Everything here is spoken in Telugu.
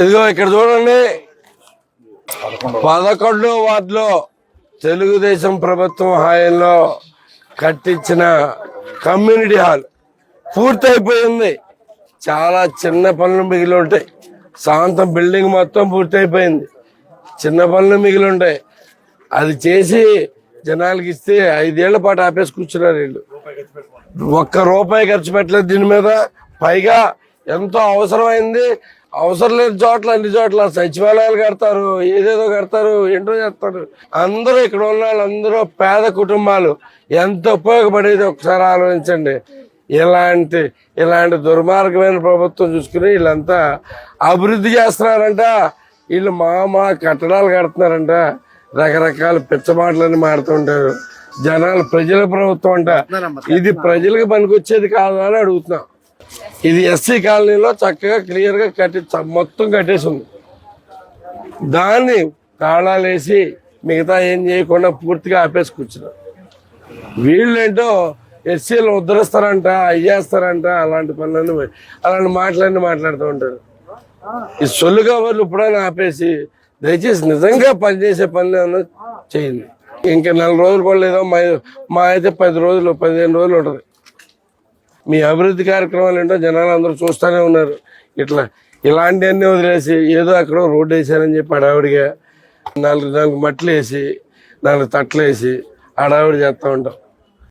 ఇదిగో ఇక్కడ చూడండి. పదకొండో వార్డులో తెలుగుదేశం ప్రభుత్వం హాయంలో కట్టించిన కమ్యూనిటీ హాల్ పూర్తయిపోయింది. చాలా చిన్న పనులు మిగిలి ఉంటాయి. సాంతం బిల్డింగ్ మొత్తం పూర్తయిపోయింది. చిన్న పనులు మిగిలి ఉంటాయి. అది చేసి జనాలకి ఇస్తే ఐదేళ్ళ పాటు ఆపేసి కూర్చున్నారు వీళ్ళు. ఒక్క రూపాయి ఖర్చు పెట్టలేదు దీని మీద. పైగా ఎంతో అవసరమైంది. అవసరం లేని చోట్ల అన్ని చోట్ల సచివాలయాలు కడతారు ఏదేదో కడతారు ఏంటో చేస్తారు. అందరూ ఇక్కడ ఉన్న వాళ్ళందరూ పేద కుటుంబాలు. ఎంత ఉపయోగపడేది ఒకసారి ఆలోచించండి. ఇలాంటి ఇలాంటి దుర్మార్గమైన ప్రభుత్వం చూసుకుని వీళ్ళంతా అభివృద్ధి చేస్తున్నారంట. వీళ్ళు మా మా కట్టడాలు కడుతున్నారంట. రకరకాల పిచ్చ మాటలని మాడుతుంటారు జనాలు ప్రజల ప్రభుత్వం అంట. ఇది ప్రజలకు పనికొచ్చేది కాదా అని అడుగుతున్నాం. ఇది ఎస్సీ కాలనీలో చక్కగా క్లియర్గా కట్టి మొత్తం కట్టేసి ఉంది దాన్ని తాళాలు వేసి మిగతా ఏం చేయకుండా పూర్తిగా ఆపేసి కూర్చున్నారు. వీళ్ళేంటో ఎస్సీలు ఉద్ధరిస్తారంట అయ్యేస్తారంట అలాంటి పనులన్నీ అలాంటి మాటలన్నీ మాట్లాడుతూ ఉంటారు. ఈ సొల్లు కవర్లు ఇప్పుడైనా ఆపేసి దయచేసి నిజంగా పనిచేసే పనులు చేయండి. ఇంకా నెల రోజులు కూడా లేదో మా మా అయితే పది రోజులు పదిహేను రోజులు ఉంటుంది. మీ అభివృద్ధి కార్యక్రమాలు ఏంటో జనాలు అందరూ చూస్తూనే ఉన్నారు. ఇట్లా ఇలాంటివన్నీ వదిలేసి ఏదో అక్కడ రోడ్డు వేసారని చెప్పి హడావిడిగా నాలుగు నాలుగు మట్లు వేసి నాలుగు తట్లు వేసి హడావిడి చేస్తూ ఉంటాం.